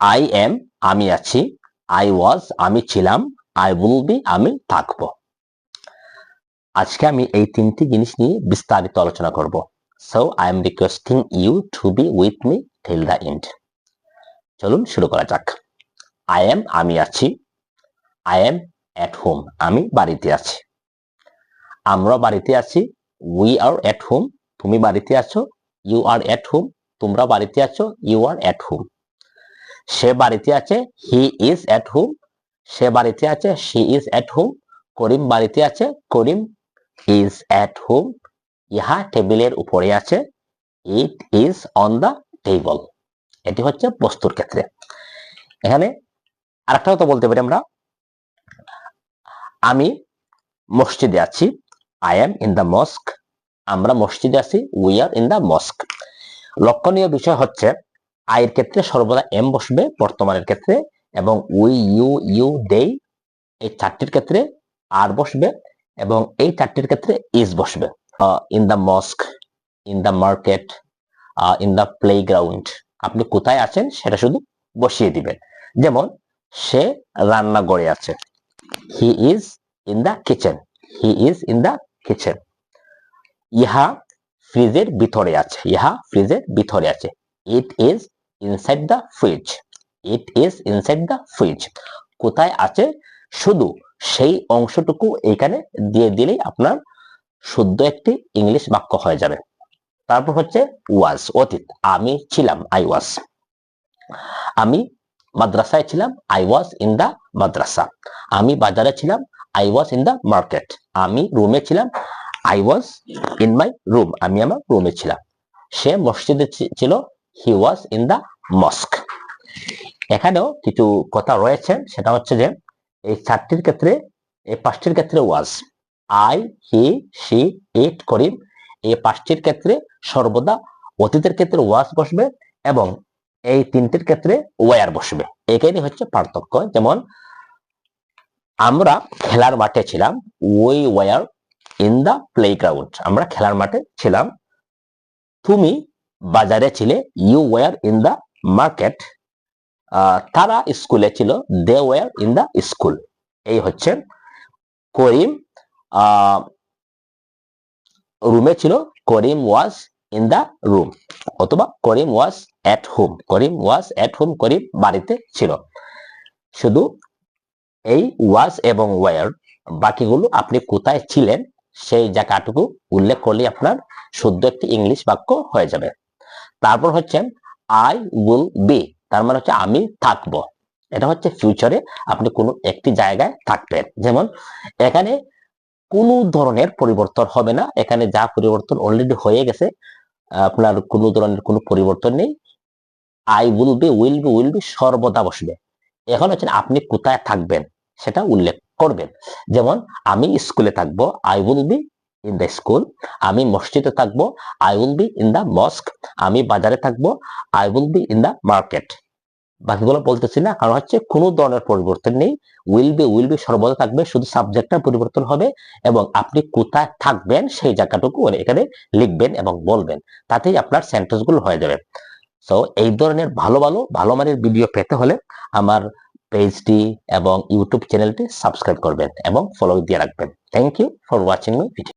I am আমি আছি। I was আমি ছিলাম। আই উইল বি আমি থাকব। আজকে আমি এই তিনটি জিনিস নিয়ে বিস্তারিত আলোচনা করব। So I am requesting you to be with me till the end চলুন শুরু করা যাক। আই এম আমি আছি। আই এম এট হোম আমি বাড়িতে আছি। আমরা বাড়িতে আছি উই আর এট হোম তুমি বাড়িতে আছো ইউ আর এট হোম তোমরা বাড়িতে আছো ইউ আর এট হোম সে বাড়িতে আছে হি ইজ এট হোম সে বাড়িতে আছে she is at home Karim বাড়িতে আছে, করিম ইজ এট হোম ইহা টেবিলের উপরে আছে it is on the table এটি হচ্ছে বস্তুর ক্ষেত্রে। এখানে আরেকটা কথা বলতে পারি আমরা। আমি মসজিদে আছি I am in the mosque আমরা মসজিদে আছি we are in the mosque লক্ষণীয় বিষয় হচ্ছে আয়ের ক্ষেত্রে সর্বদা এম বসবে বর্তমানের ক্ষেত্রে এবং উই ইউ ইউ দেই এই চারটির ক্ষেত্রে আর বসবে এবং এই চারটির ক্ষেত্রে ইজ বসবে। In the mosque in the market in the playground আপনি কোথায় আছেন সেটা শুধু বসিয়ে দিবেন। যেমন, সে রান্নাঘরে আছে। He is in the kitchen he is in the kitchen ইহা ফ্রিজের ভিতরে আছে। ইহা ফ্রিজের ভিতরে আছে। It is inside the fridge it is inside the fridge কোথায় আছে? শুধু সেই অংশটুকু এখানে দিয়ে দিলেই আপনার শুদ্ধ একটি ইংলিশ বাক্য হয়ে যাবে। তারপর হচ্ছে ওয়াজ অতীত। আমি ছিলাম আই ওয়াজ আমি মাদ্রাসায় ছিলাম I was in the madrasa. আমি বাজারে ছিলাম I was in the market আমি রুমে ছিলাম I was in my room আমি আমার রুমে ছিলাম। সে মসজিদে ছিল হি ওয়াজ ইন দ্য মস্ক। এখানেও কিছু কথা রয়েছে, সেটা হচ্ছে যে এই চারটির ক্ষেত্রে, এই পাঁচটির ক্ষেত্রে ওয়াজ। আই, হি সি ইট, করিম, এই পাঁচটির ক্ষেত্রে সর্বদা অতীতের ক্ষেত্রে ওয়াজ বসবে এবং এই তিনটির ক্ষেত্রে ওয়ার বসবে। এখানে হচ্ছে পার্থক্য, যেমন আমরা খেলার মাঠে ছিলাম we were in the playground আমরা খেলার মাঠে ছিলাম। তুমি বাজারে ছিলে you were in the market তারা স্কুলে ছিল। They were in the school এই হচ্ছে করিম রুমে ছিল। Karim was in the room অথবা করিম ওয়াজ এট হোম করিম ওয়াজ এট হোম করিম বাড়িতে ছিল। শুধু এই ওয়াজ এবং ওয়ার বাকিগুলো আপনি কোথায় ছিলেন, সেই জায়গাটুকু উল্লেখ করলে আপনার শুদ্ধ একটি ইংলিশ বাক্য হয়ে যাবে। তারপর হচ্ছে আই উইল বি তার মানে হচ্ছে আমি থাকব। এটা হচ্ছে ফিউচারে আপনি কোনো একটি জায়গায় থাকবেন। যেমন, এখানে কোনো ধরনের পরিবর্তন হবে না। এখানে যা পরিবর্তন অলরেডি হয়ে গেছে, আপনার কোনো ধরনের কোনো পরিবর্তন নেই। I will be will be will be সর্বদা বসবে। এখন হচ্ছে আপনি কোথায় থাকবেন, সেটা উল্লেখ করবেন। যেমন, আমি স্কুলে থাকব I will be in the school আমি মসজিদে থাকব I will be in the mosque আমি বাজারে থাকব I will be in the market বাকিগুলো বলতেছি না, কারণ হচ্ছে কোনো ধরনের পরিবর্তন নেই। উইল বি উইল বি সর্বদা থাকবে, শুধু সাবজেক্টটা পরিবর্তন হবে এবং আপনি কোথায় থাকবেন সেই জায়গাটুকু এখানে লিখবেন এবং বলবেন। তাতেই আপনার সেন্টেন্সগুলো হয়ে যাবে। সো এই ধরনের ভালো ভালো ভালো মানের ভিডিও পেতে হলে আমার পেজটি এবং ইউটিউব চ্যানেলটি সাবস্ক্রাইব করবেন এবং ফলো দিয়ে রাখবেন। Thank you for watching my video